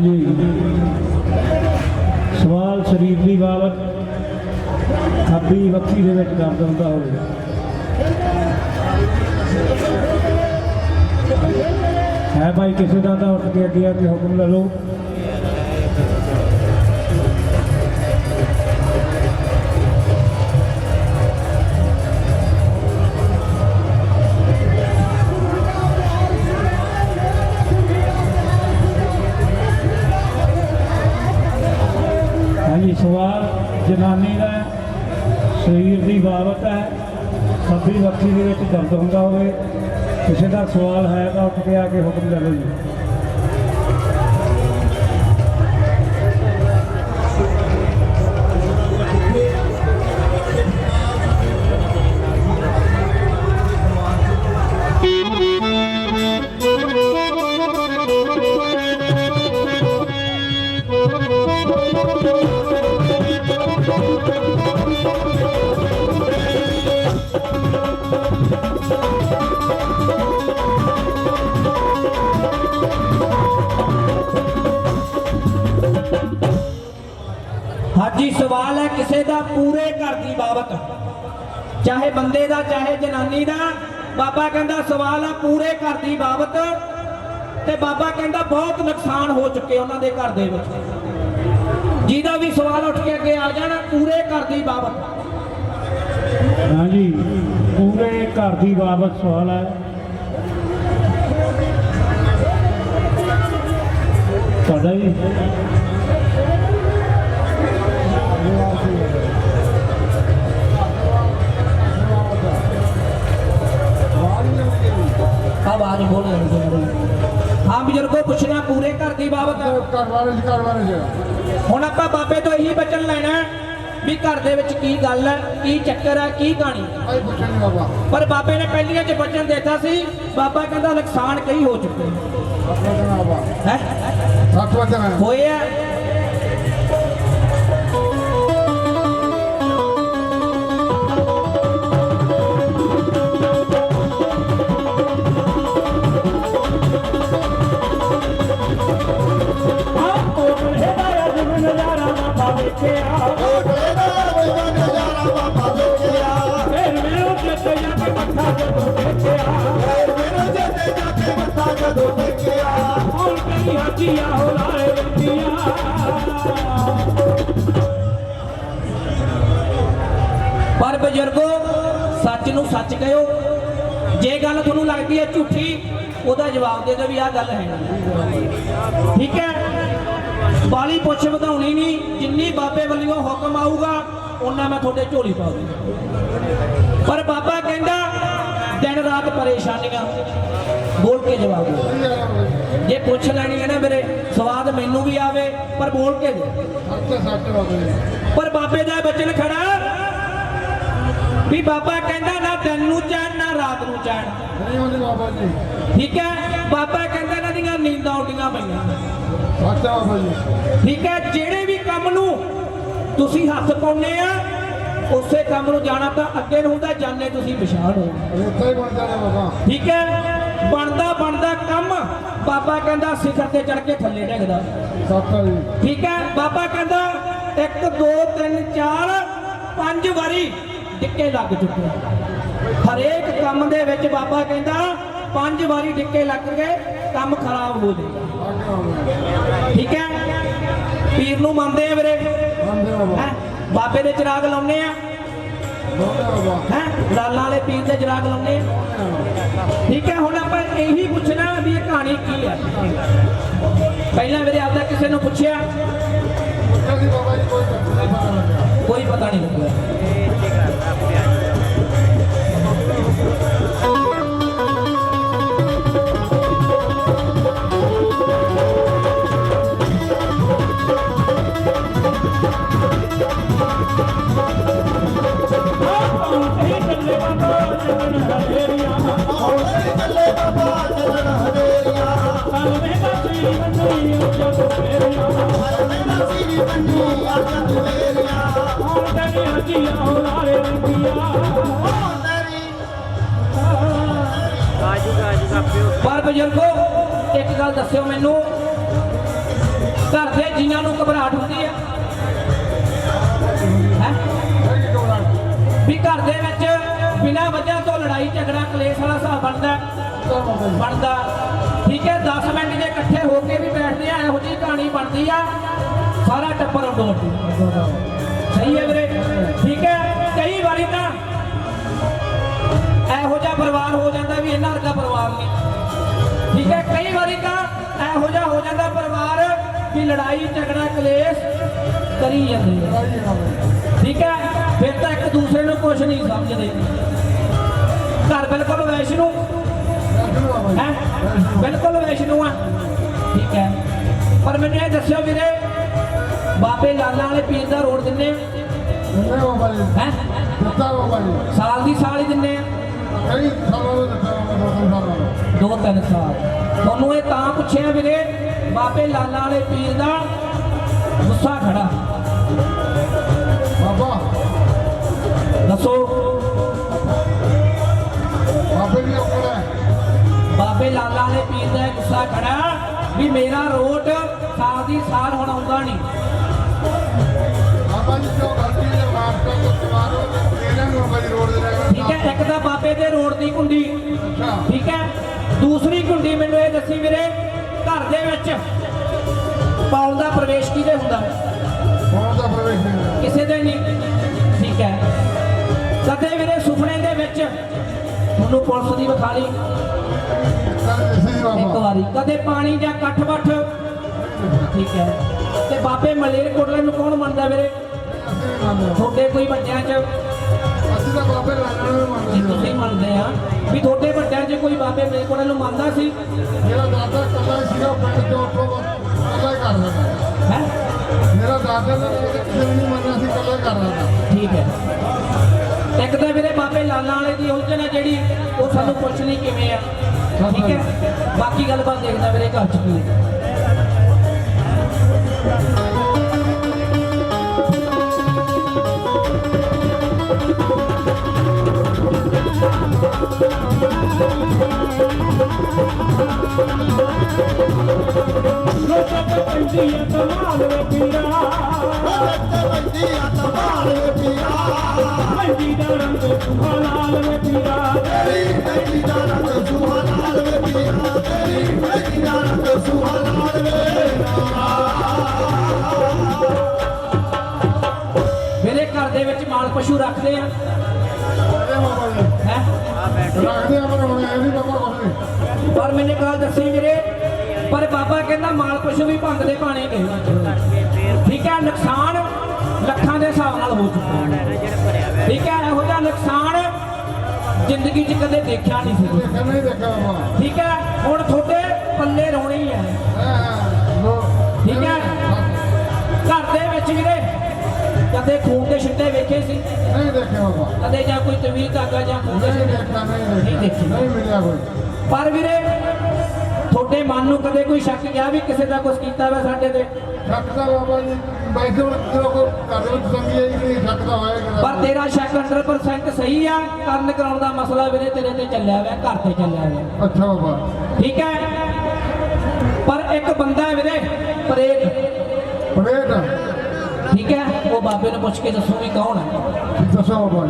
ਹਾਂਜੀ ਸਵਾਲ ਸਰੀਰ ਦੀ ਬਾਬਤ ਖੱਬੀ ਵੱਖੀ ਦੇ ਵਿੱਚ ਦਰਦ ਹੁੰਦਾ ਹੋਵੇ। ਹੈ ਭਾਈ ਕਿਸੇ ਦਾ ਤਾਂ ਉੱਠ ਕੇ ਅੱਗੇ ਆ ਕੇ ਹੁਕਮ ਲੈ ਲਓ। ਖੱਬੀ ਦੇ ਵਿੱਚ ਦਰਦ ਹੁੰਦਾ ਹੋਵੇ, ਕਿਸੇ ਦਾ ਸਵਾਲ ਹੈ ਤਾਂ ਉੱਠ ਕੇ ਆ ਕੇ ਹੁਕਮ ਲੈ ਲਓ ਜੀ। ਸਵਾਲ ਹੈ ਕਿਸੇ ਦਾ ਪੂਰੇ ਘਰ ਦੀ ਬਾਬਤ। ਚਾਹੇ ਬੰਦੇ ਦਾ, ਚਾਹੇ ਜਨਾਨੀ ਦਾ। ਬਾਬਾ ਕਹਿੰਦਾ ਸਵਾਲ ਹੈ ਪੂਰੇ ਘਰ ਦੀ ਬਾਬਤ। ਤੇ ਬਾਬਾ ਕਹਿੰਦਾ ਬਹੁਤ ਨੁਕਸਾਨ ਹੋ ਚੁੱਕੇ ਉਹਨਾਂ ਦੇ ਘਰ ਦੇ ਵਿੱਚ। ਜਿਹਦਾ ਵੀ ਸਵਾਲ ਉੱਠ ਕੇ ਅੱਗੇ ਆ ਜਾਣਾ, ਪੂਰੇ ਘਰ ਦੀ ਬਾਬਤ। ਹਾਂਜੀ, ਪੂਰੇ ਘਰ ਦੀ ਬਾਬਤ ਸਵਾਲ ਹੈ। ਤੁਹਾਡਾ ਜੀ? ਆਵਾਜ਼ ਬੋਲ ਹਾਂ ਬਜ਼ੁਰਗੋ ਪੁੱਛਣਾ ਪੂਰੇ ਘਰ ਦੀ ਬਾਬਤ। ਘਰ ਵਾਲੇ ਜੀ ਘਰ ਵਾਲੇ ਜੀ ਹੁਣ ਆਪਾਂ ਬਾਬੇ ਤੋਂ ਇਹੀ ਬਚਨ ਲੈਣਾ ਵੀ ਘਰ ਦੇ ਵਿੱਚ ਕੀ ਗੱਲ ਹੈ ਕੀ ਚੱਕਰ ਹੈ ਕੀ ਕਹਾਣੀ ਪਰ ਬਾਬੇ ਨੇ ਪਹਿਲੀਆਂ 'ਚ ਬਚਨ ਦਿੱਤਾ ਸੀ ਬਾਬਾ ਕਹਿੰਦਾ ਨੁਕਸਾਨ ਕਈ ਹੋ ਚੁੱਕੇ ਹੈ? ਸੱਤ ਵਜੇ ਮੈਂ ਕਈ ਹੋ ਲਾਏ ਵੇਖੀਆਂ ਪਰ ਬਜ਼ੁਰਗੋ, ਸੱਚ ਨੂੰ ਸੱਚ ਕਹਿਓ। ਜੇ ਗੱਲ ਤੁਹਾਨੂੰ ਲੱਗਦੀ ਹੈ ਝੂਠੀ, ਉਹਦਾ ਜਵਾਬ ਦੇ ਦਿਓ ਵੀ ਆਹ ਗੱਲ ਹੈ। ਠੀਕ ਹੈ? ਬਾਲੀ ਪੁੱਛ ਵਧਾਉਣੀ ਨਹੀਂ, ਜਿੰਨੀ ਬਾਬੇ ਵੱਲੋਂ ਹੁਕਮ ਆਊਗਾ ਉਹਨਾਂ ਮੈਂ ਤੁਹਾਡੇ ਝੋਲੀ ਪਾ ਦੂੰ ਪਰ ਬਾਬਾ ਕਹਿੰਦਾ, ਦਿਨ ਰਾਤ ਪਰੇਸ਼ਾਨੀਆਂ। ਬੋਲ ਕੇ ਜਵਾਬ ਦਿਓ। ਜੇ ਪੁੱਛ ਲੈਣੀ ਹੈ ਨਾ ਮੇਰੇ ਸਵਾਦ ਮੈਨੂੰ ਵੀ ਆਵੇ ਪਰ ਬੋਲ ਕੇ ਦੇ ਪਰ ਬਾਬੇ ਦਾ ਬਚਨ ਖੜਾ। ਵੀ ਬਾਬਾ ਕਹਿੰਦਾ ਨਾ ਦਿਨ ਨੂੰ ਚੈਨ ਨਾ ਰਾਤ ਨੂੰ ਚੈਨ ਨਹੀਂ ਹੁੰਦੀ ਬਾਬਾ ਜੀ ਠੀਕ ਹੈ? ਬਾਬਾ ਕਹਿੰਦਾ ਇਹਨਾਂ ਦੀਆਂ ਨੀਂਦਾਂ ਉੱਡੀਆਂ ਪਈਆਂ। ਸੱਤ ਬਾਬਾ ਜੀ ਠੀਕ ਹੈ? ਜਿਹੜੇ ਵੀ ਕੰਮ ਨੂੰ ਤੁਸੀਂ ਹੱਥ ਪਾਉਨੇ ਆ ਉਸੇ ਕੰਮ ਨੂੰ ਜਾਣਾ ਤਾਂ ਅੱਗੇ ਨੂੰ ਹੁੰਦਾ ਜਾਣੇ ਤੁਸੀਂ ਪਛਾਣ ਹੋ ਰੇਤਾ ਹੀ ਬਣ ਜਾਣਾ ਬਾਬਾ। ਠੀਕ ਹੈ? ਬਣਦਾ ਬਣਦਾ ਕੰਮ। ਬਾਬਾ ਕਹਿੰਦਾ ਸਿਖਰ ਤੇ ਚੜ ਕੇ ਥੱਲੇ ਡਿੱਗਦਾ। ਸੱਤ ਠੀਕ ਹੈ? ਬਾਬਾ ਕਹਿੰਦਾ 1 2 3 4 ਪੰਜ ਵਾਰੀ ਡਿੱਕੇ ਲੱਗ ਚੁੱਕੇ ਹਰੇਕ ਕੰਮ ਦੇ ਵਿੱਚ ਬਾਬਾ ਕਹਿੰਦਾ ਪੰਜ ਵਾਰੀ ਡਿੱਕੇ ਲੱਗ ਗਏ ਕੰਮ ਖਰਾਬ ਹੋ ਜਾਏਗਾ ਠੀਕ ਹੈ? ਪੀਰ ਨੂੰ ਮੰਨਦੇ ਆ ਵੀਰੇ? ਮੰਨਦੇ ਬਾਬਾ। ਦੇ ਚਿਰਾਗ ਲਾਉਨੇ ਆ। ਹੈ? ਲਾਲਾਂ ਵਾਲੇ ਪੀਰ ਦੇ ਜਰਾਗ ਲਾਉਂਦੇ ਆ? ਠੀਕ ਹੈ, ਹੁਣ ਆਪਾਂ ਇਹੀ ਪੁੱਛਣਾ ਵੀ ਇਹ ਕਹਾਣੀ ਕੀ ਹੈ? ਪਹਿਲਾਂ ਵੀਰੇ ਆਪਦਾ ਕਿਸੇ ਨੂੰ ਪੁੱਛਿਆ? ਕੋਈ ਪਤਾ ਲੱਗਿਆ ਕੋਈ ਪਤਾ ਨਹੀਂ ਲੱਗਿਆ। ਪਰ ਬਜ਼ੁਰਗੋ, ਇੱਕ ਗੱਲ ਦੱਸਿਓ ਮੈਨੂੰ। ਘਰ ਦੇ ਜੀਆਂ ਨੂੰ ਘਬਰਾਹਟ ਹੁੰਦੀ ਹੈ ਵੀ ਘਰ ਦੇ ਵਿੱਚ ਬਿਨਾਂ ਵਜ੍ਹਾ ਤੋਂ ਲੜਾਈ, ਝਗੜਾ, ਕਲੇਸ਼ ਵਾਲਾ ਹਿਸਾਬ ਬਣਦਾ ਬਣਦਾ। ਠੀਕ ਹੈ 10 ਮਿੰਟ ਜੇ ਇਕੱਠੇ ਹੋ ਕੇ ਵੀ ਬੈਠਦੇ ਆ, ਇਹੋ ਜਿਹੀ ਕਹਾਣੀ ਬਣਦੀ ਆ। ਸਾਰਾ ਟੱਬਰ ਉਡੋਟ ਸਹੀ ਹੈ ਵੀਰੇ? ਠੀਕ ਹੈ? ਕਈ ਵਾਰੀ ਤਾਂ ਇਹੋ ਜਿਹਾ ਪਰਿਵਾਰ ਹੋ ਜਾਂਦਾ ਵੀ ਇਹਨਾਂ ਵਰਗਾ ਪਰਿਵਾਰ ਨਹੀਂ। ਠੀਕ ਹੈ? ਕਈ ਵਾਰੀ ਤਾਂ ਇਹੋ ਜਿਹਾ ਹੋ ਜਾਂਦਾ ਪਰਿਵਾਰ ਵੀ ਲੜਾਈ, ਝਗੜਾ, ਕਲੇਸ਼ ਕਰੀ ਜਾਂਦੇ ਠੀਕ ਹੈ? ਫਿਰ ਤਾਂ ਇੱਕ ਦੂਸਰੇ ਨੂੰ ਕੁਝ ਨਹੀਂ ਸਮਝਦੇ। ਘਰ ਬਿਲਕੁਲ ਵੈਸ਼ਨੂ ਹੈਗੀ ਹੈ ਬਿਲਕੁਲ ਵੈਸ਼ਨੂ ਆ ਠੀਕ ਹੈ ਪਰ ਮੈਨੂੰ ਇਹ ਦੱਸਿਓ ਵੀਰੇ ਬਾਬੇ ਲਾਲਾ ਵਾਲੇ ਪੀਰ ਦਾ ਰੋਡ ਦਿੰਨੇ ਦਿੰਦੇ ਬਾਬਾ ਜੀ ਹੈ ਦਿੱਤਾ ਬਾਬਾ ਜੀ ਸਾਲ ਦੀ ਸਾਲ ਹੀ ਦਿੰਨੇ ਆ ਕਈ ਸਾਲਾਂ ਦਿੱਤਾ ਬਾਬਾ ਜੀ ਦੋ ਤਿੰਨ ਸਾਲ ਤੁਹਾਨੂੰ ਇਹ ਤਾਂ ਪੁੱਛਿਆ ਵੀਰੇ ਬਾਬੇ ਲਾਲਾ ਵਾਲੇ ਪੀਰ ਦਾ ਗੁੱਸਾ ਖੜਾ ਬਾਬੇ ਲਾਲਾ ਵਾਲੇ ਪੀਰ ਦਾ ਗੁੱਸਾ ਖੜਾ ਵੀ ਮੇਰਾ ਰੋਟ ਸਾਲ ਦੀ ਸਾਲ ਹੁਣ ਆਉਂਦਾ ਨਹੀਂ। ਬਾਬਾ ਜੀ ਜੋ ਗਲਤੀ ਹੈ ਮਾਫ ਕਰ ਦੋ ਤੁਹਾਰੋ ਇਹਨਾਂ ਨੂੰ ਬਾਬਾ ਜੀ ਰੋਡ ਦੇ ਰਹਿਣਾ ਠੀਕ ਹੈ ਇੱਕ ਤਾਂ ਬਾਬੇ ਦੇ ਰੋਡ ਦੀ ਕੁੰਡੀ। ਠੀਕ ਹੈ ਦੂਸਰੀ ਕੁੰਡੀ ਮੈਨੂੰ ਇਹ ਦੱਸੀ ਵੀਰੇ ਘਰ ਦੇ ਵਿੱਚ ਪੌਲ ਦਾ ਪ੍ਰਵੇਸ਼ ਕਿਹਦੇ ਹੁੰਦਾ? ਕੌਣ ਦਾ ਪ੍ਰਵੇਸ਼ ਕਿਸੇ ਦੇ ਨਹੀਂ। ਠੀਕ ਹੈ। ਕਦੇ ਵੀਰੇ ਸੁਪਨੇ ਦੇ ਵਿੱਚ ਤੁਹਾਨੂੰ ਪੁਲਿਸ ਦੀ ਇਸੇ ਇੱਕ ਵਾਰੀ। ਕਦੇ ਪਾਣੀ ਜਾਂ ਕੱਠ ਵੱਠ। ਠੀਕ ਹੈ। ਤੇ ਬਾਬੇ ਮਲੇਰ ਕੋਟਲੇ ਨੂੰ ਕੌਣ ਮੰਨਦਾ ਵੀਰੇ? ਤੁਹਾਡੇ ਕੋਈ ਵੱਡਿਆਂ 'ਚ? ਅਸੀਂ ਤਾਂ ਬਾਬੇ ਲਾਣਾ ਨੂੰ ਮੰਨਦੇ ਤੁਸੀਂ ਮੰਨਦੇ ਆ। ਵੀ ਤੁਹਾਡੇ ਵੱਡਿਆਂ 'ਚ ਕੋਈ ਬਾਬੇ ਮਲੇਰ ਕੋਟਲੇ ਨੂੰ ਮੰਨਦਾ ਸੀ? ਮੇਰਾ ਦਾਦਾ ਕੱਲਾ ਹੀ ਸੀਗਾ ਪਿੰਡ ਤੋਂ ਉੱਥੋਂ ਕੱਲਾ ਹੀ ਕਰਦਾ ਸੀ। ਹੈ? ਮੇਰਾ ਦਾਦਾ ਨੇ ਕਿਸੇ ਨੂੰ ਨਹੀਂ ਮੰਨਿਆ ਸੀ ਕੱਲਾ ਹੀ ਕਰਦਾ ਸੀ। ਠੀਕ ਹੈ। ਇੱਕ ਤਾਂ ਵੀਰੇ ਬਾਬੇ ਲਾਲਾਂ ਵਾਲੇ ਦੀ ਉਲਝਣ ਹੈ ਜਿਹੜੀ ਉਹ ਸਾਨੂੰ ਪੁੱਛਣੀ ਕਿਵੇਂ ਆ। ਠੀਕ ਹੈ? ਬਾਕੀ ਗੱਲਬਾਤ ਦੇਖਦਾ ਮੇਰੇ ਘਰ ਚ ਕੀ ਹੈ। ਲੋਕਾਂ ਤੇ ਪੈਂਦੀ ਆ ਕਮਾਲ ਵੇ ਪੀਰਾ ਪੈਂਦੀ ਦਾ ਰੰਗ ਸੁਹਾ ਲਾਲ ਵੇ ਪੀਰਾ ਮੇਰੇ ਘਰ ਦੇ ਵਿੱਚ ਮਾਲ ਪਸ਼ੂ ਰੱਖਦੇ ਆ ਹੈ ਰੱਖਦੇ ਆ ਪਰ ਹੁਣ ਇਹ ਨਹੀਂ ਬਾਬਾ ਪਰ ਮੈਨੇ ਗੱਲ ਦੱਸੀ ਵੀਰੇ ਪਰ ਬਾਬਾ ਕਹਿੰਦਾ ਮਾਲ ਪਸ਼ੂ ਵੀ ਭੰਗ ਦੇ ਪਾਣੇ ਗਏ ਠੀਕ ਹੈ ਨੁਕਸਾਨ ਲੱਖਾਂ ਦੇ ਹਿਸਾਬ ਨਾਲ ਹੋ ਚੁੱਕਾ ਠੀਕ ਹੈ ਇਹੋ ਜਿਹਾ ਨੁਕਸਾਨ ਜ਼ਿੰਦਗੀ 'ਚ ਕਦੇ ਦੇਖਿਆ ਨਹੀਂ ਸੀ। ਨਹੀਂ ਠੀਕ ਹੈ ਹੁਣ ਤੁਹਾਡੇ ਪੱਲੇ ਰੋਣੀ ਹੈ। ਹਾਂ ਠੀਕ ਹੈ। ਘਰ ਦੇ ਵਿੱਚ ਵੀਰੇ ਕਦੇ ਖੂਨ ਦੇ ਛਿੱਟੇ ਵੇਖੇ ਸੀ? ਨਹੀਂ ਦੇਖਿਆ ਬਾਬਾ। ਕਦੇ ਜਾਂ ਕੋਈ ਤਵੀਰ ਧਾਗਾ ਜਾਂ ਖੂਨ ਦੇ ਨਹੀਂ ਛਿੱਟੇ? ਨਹੀਂ ਨਹੀਂ ਦੇਖਿਆ। ਦੇਖੀ। ਨਹੀਂ ਮਿਲਿਆ ਕੋਈ। ਪਰ ਵੀਰੇ ਤੁਹਾਡੇ ਮਨ ਨੂੰ ਕਦੇ ਕੋਈ ਸ਼ੱਕ ਗਿਆ ਵੀ ਕਿਸੇ ਦਾ ਕੁਝ ਕੀਤਾ ਵਾ ਸਾਡੇ ਤੇ? ਸ਼ੱਕ ਦਾ ਬਾਬਾ ਜੀ ਹੁਣ ਜਦੋਂ ਕੋ ਘਰ ਵਿੱਚ ਸੰਗੀ ਆਈ ਨਹੀਂ ਸ਼ੱਕ ਦਾ ਹੋਏਗਾ ਪਰ ਤੇਰਾ ਸ਼ੱਕ 100% ਸਹੀ ਆ ਕਰਨ ਕਰਾਉਣ ਦਾ ਮਸਲਾ ਵੀਰੇ ਤੇਰੇ ਤੇ ਚੱਲਿਆ ਹੋਇਆ ਘਰ ਤੇ ਚੱਲਿਆ ਹੋਇਆ ਅੱਛਾ ਬਾਬਾ। ਠੀਕ ਹੈ? ਪਰ ਇੱਕ ਬੰਦਾ ਹੈ ਵੀਰੇ ਪ੍ਰੇਤ ਪਲੇਟ ਠੀਕ ਹੈ? ਉਹ ਬਾਬੇ ਨੂੰ ਪੁੱਛ ਕੇ ਦੱਸੋ ਵੀ ਕੌਣ ਹੈ। ਦੱਸੋ ਬਾਬਾ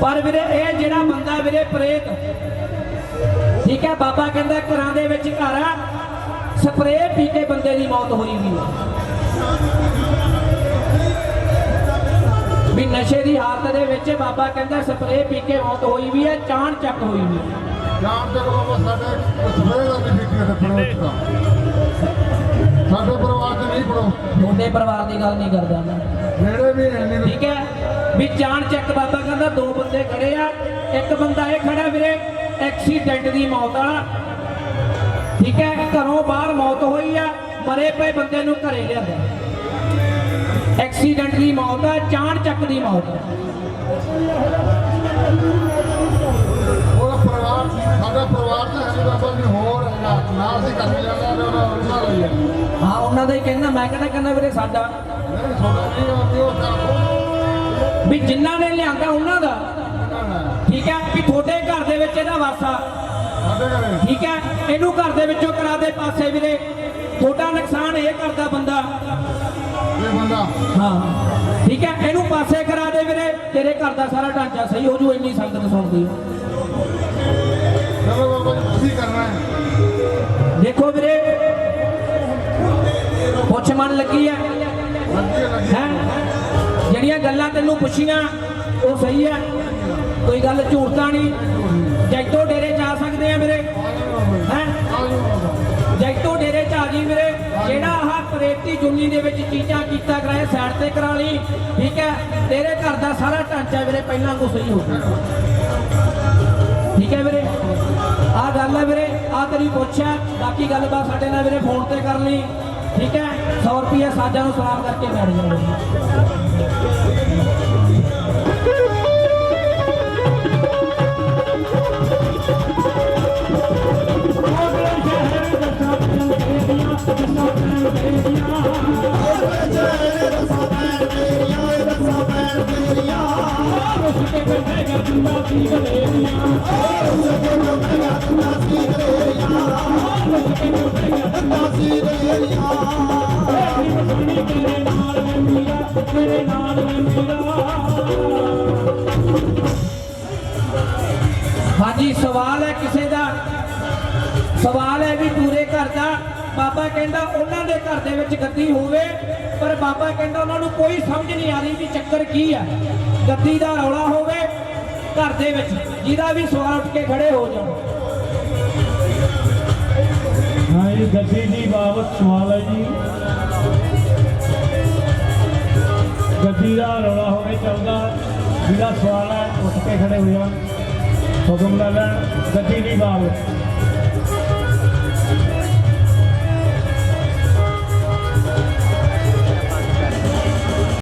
ਪਰ ਵੀਰੇ, ਇਹ ਜਿਹੜਾ ਬੰਦਾ ਵੀਰੇ ਪ੍ਰੇਤ, ਠੀਕ ਹੈ, ਬਾਬਾ ਕਹਿੰਦਾ ਘਰਾਂ ਦੇ ਵਿੱਚ ਘਰ ਆ, ਸਪਰੇਅ ਪੀ ਕੇ ਬੰਦੇ ਦੀ ਮੌਤ ਹੋਈ ਵੀ ਵੀ ਨਸ਼ੇ ਦੀ ਹਾਲਤ ਦੇ ਵਿੱਚ ਬਾਬਾ ਕਹਿੰਦਾ ਸਪਰੇਅ ਪੀ ਕੇ ਮੌਤ ਹੋਈ ਵੀ ਹੈ ਚਾਣ ਚੱਕ ਹੋਈ ਵੀ ਬਾਬਾ ਸਾਡੇ ਦਾ ਨਹੀਂ ਪਰਿਵਾਰ ਚ ਨਹੀਂ ਪੜੋ ਤੁਹਾਡੇ ਪਰਿਵਾਰ ਦੀ ਗੱਲ ਨਹੀਂ ਕਰਦਾ ਮੈਂ। ਜਿਹੜੇ ਵੀ ਹੈ ਠੀਕ ਹੈ? ਵੀ ਜਾਣ ਚੱਕ ਬਾਬਾ ਕਹਿੰਦਾ ਦੋ ਬੰਦੇ ਖੜੇ ਆ ਇੱਕ ਬੰਦਾ ਇਹ ਖੜਾ ਵੀਰੇ ਐਕਸੀਡੈਂਟ ਦੀ ਮੌਤ ਵਾਲਾ। ਠੀਕ ਹੈ? ਘਰੋਂ ਬਾਹਰ ਮੌਤ ਹੋਈ ਆ ਮਰੇ ਪਏ ਬੰਦੇ ਨੂੰ ਘਰੇ ਲਿਆਂਦਾ। ਐਕਸੀਡੈਂਟ ਦੀ ਮੌਤ ਹੈ ਚਾਣ ਚੱਕ ਦੀ ਮੌਤ ਹੈ ਉਹਦਾ ਪਰਿਵਾਰ ਸਾਡਾ ਪਰਿਵਾਰ ਤਾਂ ਹੈ ਨੀ ਬਾਬਾ ਜੀ ਹੋਰ ਹੈਗਾ ਨਾ ਅਸੀਂ ਕਰ ਲੈਣਾ ਉਹਦਾ ਉਹਨਾਂ ਲਈ ਹੈ ਹਾਂ ਉਹਨਾਂ ਦਾ ਹੀ ਕਹਿੰਦਾ ਮੈਂ ਕਹਿੰਦਾ ਕਹਿੰਦਾ ਵੀਰੇ ਸਾਡਾ? ਵੀ ਜਿਨ੍ਹਾਂ ਨੇ ਲਿਆਂਦਾ ਉਹਨਾਂ ਦਾ। ਠੀਕ ਹੈ ਵੀ ਤੁਹਾਡੇ ਘਰ ਦੇ ਵਿੱਚ ਇਹਦਾ ਵਾਸਾ। ਠੀਕ ਹੈ ਇਹਨੂੰ ਘਰ ਦੇ ਵਿੱਚੋਂ ਕਰਾ ਦੇ ਪਾਸੇ ਵੀਰੇ। ਤੁਹਾਡਾ ਨੁਕਸਾਨ ਇਹ ਕਰਦਾ ਬੰਦਾ। ਇਹ ਬੰਦਾ। ਹਾਂ। ਠੀਕ ਹੈ ਇਹਨੂੰ ਪਾਸੇ ਕਰਾ ਦੇ ਵੀਰੇ ਤੇਰੇ ਘਰ ਦਾ ਸਾਰਾ ਢਾਂਚਾ ਸਹੀ ਹੋ ਜੂ ਇੰਨੀ ਸੰਗਤ ਸੁਣਦੀ ਚਲੋ ਬਾਬਾ ਜੀ ਤੁਸੀਂ ਕਰਨਾ ਹੈ। ਦੇਖੋ ਵੀਰੇ ਪੁੱਛ ਮਨ ਲੱਗੀ ਹੈ। ਹੈ, ਜਿਹੜੀਆਂ ਗੱਲਾਂ ਤੈਨੂੰ ਪੁੱਛੀਆਂ ਉਹ ਸਹੀ ਹੈ। ਕੋਈ ਗੱਲ ਝੂਠ ਤਾਂ ਨਹੀਂ। ਜੈਤੋ ਡੇਰੇ ਜਾ ਸਕਦੇ ਆ ਵੀਰੇ। ਹੈ? ਜੈਤੋ ਡੇਰੇ ਜੀ ਵੀਰੇ, ਜਿਹੜਾ ਆਹ ਪ੍ਰੇਤੀ ਜੁਨੀ ਦੇ ਵਿੱਚ ਚੀਜ਼ਾਂ ਕੀਤਾ ਕਰਾਏ ਸਾਈਡ ਤੇ ਕਰਾ ਲਈ, ਠੀਕ ਹੈ? ਤੇਰੇ ਘਰ ਦਾ ਸਾਰਾ ਢਾਂਚਾ ਵੀਰੇ ਪਹਿਲਾਂ ਕੋ ਸਹੀ ਹੋ ਜਾਊਗਾ ਠੀਕ ਹੈ ਵੀਰੇ? ਆਹ ਗੱਲ ਹੈ ਵੀਰੇ, ਆਹ ਤੇਰੀ ਪੁੱਛਿਆ ਬਾਕੀ ਗੱਲਬਾਤ ਸਾਡੇ ਨਾਲ ਵੀਰੇ ਫੋਨ ਤੇ ਕਰ ਲਈ, ਠੀਕ ਹੈ? 100 ਰੁਪਏ ਸਾਜਾਂ ਨੂੰ ਸਲਾਮ ਕਰਕੇ ਬੈਠ ਜਾਓ। ਹਾਂਜੀ ਸਵਾਲ ਹੈ ਕਿਸੇ ਦਾ? ਸਵਾਲ ਹੈ ਵੀ ਪੂਰੇ ਘਰ ਦਾ। ਬਾਬਾ ਕਹਿੰਦਾ ਉਹਨਾਂ ਦੇ ਘਰ ਦੇ ਵਿੱਚ ਗੱਦੀ ਹੋਵੇ ਪਰ ਬਾਬਾ ਕਹਿੰਦਾ ਉਹਨਾਂ ਨੂੰ ਕੋਈ ਸਮਝ ਨਹੀਂ ਆ ਰਹੀ ਵੀ ਚੱਕਰ ਕੀ ਆ। ਗੱਦੀ ਦਾ ਰੌਲਾ ਹੋਵੇ ਘਰ ਦੇ ਵਿੱਚ ਜਿਹਦਾ ਵੀ ਸਵਾਲ ਉੱਠ ਕੇ ਖੜੇ ਹੋ ਜਾਣ। ਹਾਂ ਇਹ ਗੱਦੀ ਦੀ ਬਾਬਤ ਸਵਾਲ ਹੈ ਜੀ। ਗੱਡੀ ਦਾ ਰੌਲਾ ਹੋਵੇ ਚੱਲਦਾ ਜਿਹਦਾ ਸਵਾਲ ਹੈ, ਉੱਠ ਕੇ ਖੜੇ ਹੋ ਜਾਣ ਹੁਕਮ ਲੈ ਲੈਣ। ਗੱਡੀ ਦੀ ਬਾਬਤ